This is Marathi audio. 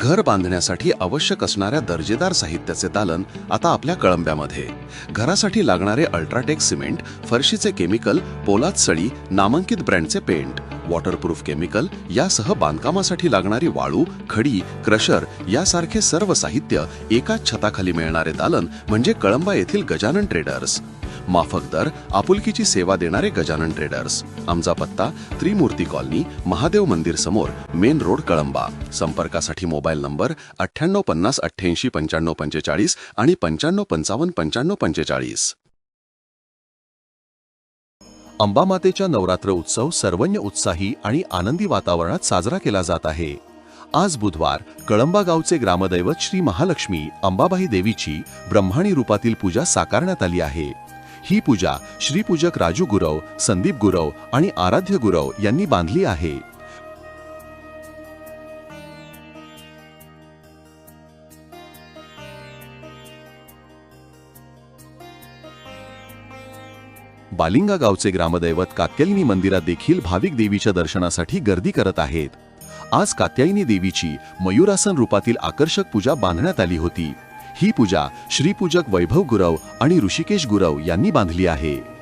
घर बांधण्यासाठी आवश्यक असणाऱ्या दर्जेदार साहित्याचे दालन आता आपल्या कळंब्यामध्ये. घरासाठी लागणारे अल्ट्राटेक सिमेंट फरशीचे केमिकल पोलाद सळी नामांकित ब्रँडचे पेंट वॉटरप्रूफ केमिकल यासह बांधकामासाठी लागणारी वाळू खडी क्रशर यासारखे सर्व साहित्य एकाच छताखाली मिळणारे दालन म्हणजे कळंबा येथील गजानन ट्रेडर्स. माफक दर आपुलकीची सेवा देणारे गजानन ट्रेडर्स आमचा पत्ता त्रिमूर्ती कॉलनी महादेव मंदिर समोर मेन रोड कळंबा. संपर्कासाठी मोबाईल नंबर अठ्ठ्याण्णव पन्नास अठ्ठ्याऐंशी पंच्याण्णव पंचेचाळीस आणि पंच्याण्णव पंचावन्न पंच्याण्णव पंचेचाळीस. अंबामातेच्या नवरात्र उत्सव सर्वज्ञ उत्साही आणि आनंदी वातावरणात साजरा केला जात आहे. आज बुधवार कळंबा गावचे ग्रामदैवत श्री महालक्ष्मी अंबाबाई देवीची ब्रह्माणी रूपातील पूजा साकारण्यात आली आहे. ही पूजा श्रीपूजक राजू गुरव संदीप गुरव आणि आराध्य गुरव यांनी बांधली आहे. बालिंगा गावचे ग्रामदैवत कात्यायनी मंदिरात देखील भाविक देवीच्या दर्शनासाठी गर्दी करत आहेत. आज कात्यायनी देवीची मयुरासन रूपातील आकर्षक पूजा बांधण्यात आली होती. ही पूजा श्रीपूजक वैभव गुरव आणि ऋषिकेश गुरव यांनी बांधली आहे.